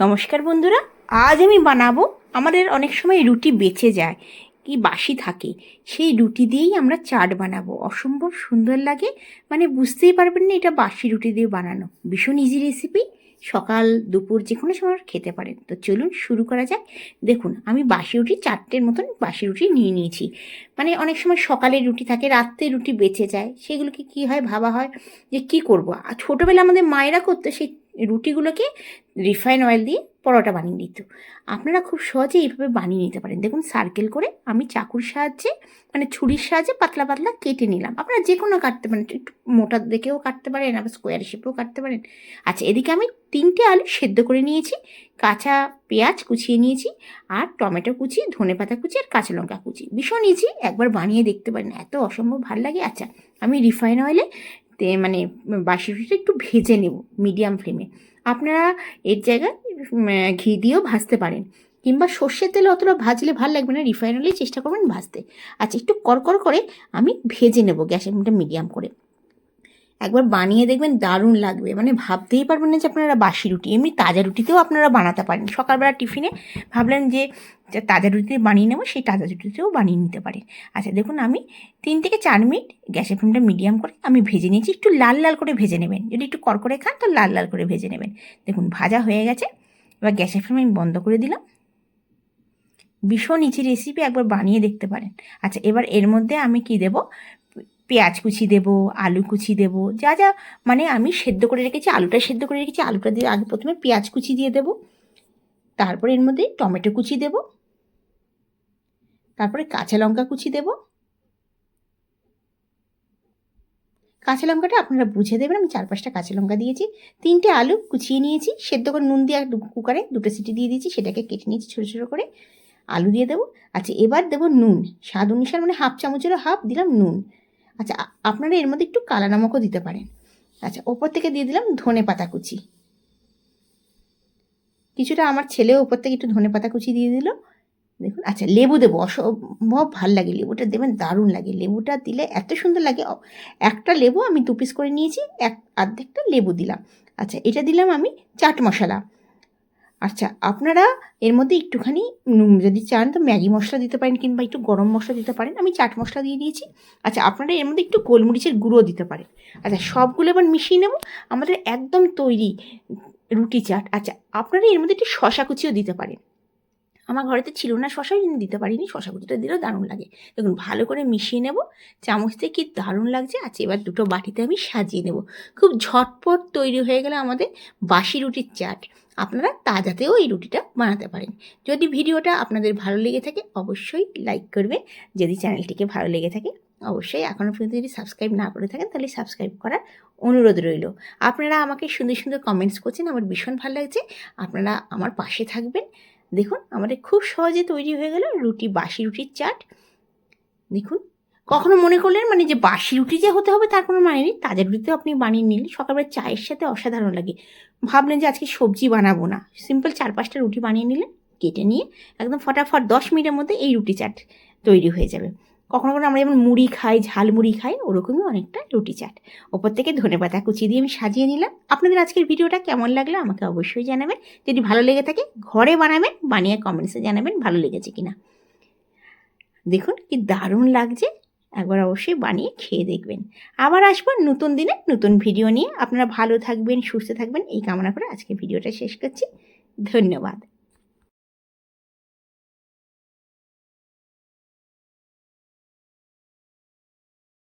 নমস্কার বন্ধুরা, আজ আমি বানাবো আমাদের অনেক সময় রুটি বেঁচে যায়, কি বাসি থাকে, সেই রুটি দিয়েই আমরা চাট বানাবো। অসম্ভব সুন্দর লাগে মানে বুঝতেই পারবেন না এটা বাসি রুটি দিয়ে বানানো। ভীষণ ইজি রেসিপি সকাল, দুপুর যে কোনো সময় খেতে পারেন। তো চলুন শুরু করা যাক। দেখুন, আমি বাসি রুটি চারটের মতন বাসি রুটি নিয়ে নিয়েছি। মানে অনেক সময় সকালে রুটি থাকে, রাত্রে রুটি বেঁচে যায়, সেগুলোকে কি হয় ভাবা হয় যে কি করব? আর ছোটোবেলা আমাদের মায়েরা করতো সেই রুটিগুলোকে রিফাইন অয়েল দিয়ে পরোটা বানিয়ে নিত। আপনারা খুব সহজে এইভাবে বানিয়ে নিতে পারেন। দেখুন সার্কেল করে আমি চাকুর সাহায্যে মানে ছুরির সাহায্যে পাতলা পাতলা কেটে নিলাম। আপনারা যে কোনো কাটতে পারেন, একটু মোটা দেখেও কাটতে পারেন, আবার স্কোয়ার শেপেও কাটতে পারেন। আচ্ছা এদিকে আমি তিনটে আলু সেদ্ধ করে নিয়েছি, কাঁচা পেঁয়াজ কুচিয়ে নিয়েছি, আর টমেটো কুচি, ধনে পাতা কুচি, আর কাঁচা লঙ্কা কুচি। ভীষণ ইজি একবার বানিয়ে দেখতে পারেন। এত অসম্ভব ভালো লাগে। আচ্ছা আমি রিফাইন অয়েলে তে মানে বাসি রুটিটা একটু ভেজে নেব মিডিয়াম ফ্লেমে আপনারা এর জায়গায় ঘি দিয়েও ভাজতে পারেন। কিংবা সর্ষের তেলে অতটা ভাজলে ভালো লাগবে না রিফাইন চেষ্টা করবেন ভাজতে। আচ্ছা একটু করকর করে আমি ভেজে নেব গ্যাসের মিডিয়াম করে। একবার বানিয়ে দেখবেন দারুণ লাগবে। মানে ভাবতেই পারবেন না যে আপনারা বাসি রুটি, এমনি তাজা রুটিতেও আপনারা বানাতে পারেন। সকালবেলা টিফিনে ভাবলেন যে যে তাজা রুটি বানিয়ে নেব, সেই তাজা রুটিতেও বানিয়ে নিতে পারেন আচ্ছা দেখুন আমি তিন থেকে চার মিনিট গ্যাসের ফ্লেমটা মিডিয়াম করে আমি ভেজে নিয়েছি, একটু লাল লাল করে ভেজে নেবেন। যদি একটু করকরে খান তো লাল লাল করে ভেজে নেবেন। দেখুন, ভাজা হয়ে গেছে। এবার গ্যাসের ফ্লেম আমি বন্ধ করে দিলাম। ভীষণ ইজি রেসিপি, একবার বানিয়ে দেখতে পারেন। আচ্ছা এবার এর মধ্যে আমি কি দেব? পেঁয়াজ কুচি দেব, আলু কুচি দেব, যা যা মানে আমি সেদ্ধ করে রেখেছি, আলুটা সেদ্ধ করে রেখেছি, আলুটা দিয়ে আগে প্রথমে পেঁয়াজ কুচি দিয়ে দেব। তারপরে এর মধ্যে টমেটো কুচি দেব। তারপরে কাঁচা লঙ্কা কুচি দেব। কাঁচা লঙ্কাটা আপনারা বুঝে দেবেন, আমি চার পাঁচটা কাঁচা লঙ্কা দিয়েছি। তিনটে আলু কুচিয়ে নিয়েছি, সেদ্ধ করে নুন দিয়ে কুকারে দুটো সিটি দিয়ে দিয়েছি, সেটাকে কেটে নিয়েছি ছোটো ছোটো করে। আলু দিয়ে দেবো। আচ্ছা এবার দেবো নুন। স্বাদ অনুসার মানে হাফ চামচেরও হাফ দিলাম নুন। আচ্ছা আপনারা এর মধ্যে একটু কালা নামকও দিতে পারেন। আচ্ছা ওপর থেকে দিয়ে দিলাম ধনে পাতা কুচি। কিছুটা আমার ছেলেও ওপর থেকে একটু ধনে পাতা কুচি দিয়ে দিল। দেখুন আচ্ছা লেবু দেবো। অসম্ভব ভালো লাগে, লেবুটা দেবেন, দারুণ লাগে। লেবুটা দিলে এত সুন্দর লাগে। একটা লেবু আমি দু পিস করে নিয়েছি, এক, আর্ধেকটা লেবু দিলাম। আচ্ছা এটা দিলাম আমি চাট মশলা। আচ্ছা আপনারা এর মধ্যে একটুখানি যদি চান, তো ম্যাগি মশলা দিতে পারেন কিংবা একটু গরম মশলা দিতে পারেন। আমি চাট মশলা দিয়ে দিয়েছি। আচ্ছা আপনারা এর মধ্যে একটু গোলমরিচের গুঁড়ো দিতে পারেন। আচ্ছা সবগুলো এবার মিশিয়ে নেব। আমাদের একদম তৈরি রুটি চাট। আচ্ছা আপনারা এর মধ্যে একটু শশা কুচিও দিতে পারেন। আমার ঘরেতে ছিল না শশা জন্য দিতে পারিনি। শশা কুচিটা দিলেও দারুণ লাগে। দেখুন, ভালো করে মিশিয়ে নেব। চামচ দিয়ে কি দারুণ লাগছে। আচ্ছা এবার দুটো বাটিতে আমি সাজিয়ে নেব। খুব ঝটপট তৈরি হয়ে গেলে আমাদের বাসি রুটির চাট। আপনারা তাজাতেও এই রুটিটা বানাতে পারেন। যদি ভিডিওটা আপনাদের ভালো লেগে থাকে, অবশ্যই লাইক করবে যদি চ্যানেলটিকে ভালো লেগে থাকে, অবশ্যই এখনও পর্যন্ত যদি সাবস্ক্রাইব না করে থাকেন, তাহলে সাবস্ক্রাইব করার অনুরোধ রইল। আপনারা আমাকে সুন্দর সুন্দর কমেন্টস করছেন। আমার ভীষণ ভালো লাগছে। আপনারা আমার পাশে থাকবেন। দেখুন, আমাদের খুব সহজে তৈরি হয়ে গেল রুটি, বাসি রুটির চাট। দেখুন, কখনো মনে করলেন মানে যে বাসি রুটি যে হতে হবে তার কোনো মানে নেই, তাজা রুটিতেও আপনি বানিয়ে নিলে সকালবেলা চায়ের সাথে অসাধারণ লাগে। ভাবলেন যে আজকে সবজি বানাবো না। সিম্পল চার পাঁচটা রুটি বানিয়ে নিলেন, কেটে নিয়ে একদম ফটাফট দশ মিনিটের মধ্যে এই রুটি চাট তৈরি হয়ে যাবে। কখনো কখনো আমরা যেমন মুড়ি খাই, ঝাল মুড়ি খাই, ওরকমই অনেকটা রুটি চাট। ওপর থেকে ধনে পাতা কুচি দিয়ে আমি সাজিয়ে নিলাম। আপনাদের আজকের ভিডিওটা কেমন লাগল আমাকে অবশ্যই জানাবেন। যদি ভালো লেগে থাকে, ঘরে বানাবেন, বানিয়ে কমেন্টসে জানাবেন ভালো লেগেছে কিনা। দেখুন কি দারুণ লাগছে। একবার অবশ্যই বানিয়ে খেয়ে দেখবেন। আবার আসব নতুন দিনে নতুন ভিডিও নিয়ে। আপনারা ভালো থাকবেন, সুস্থ থাকবেন, এই কামনা করে আজকে ভিডিওটা শেষ করছি। ধন্যবাদ।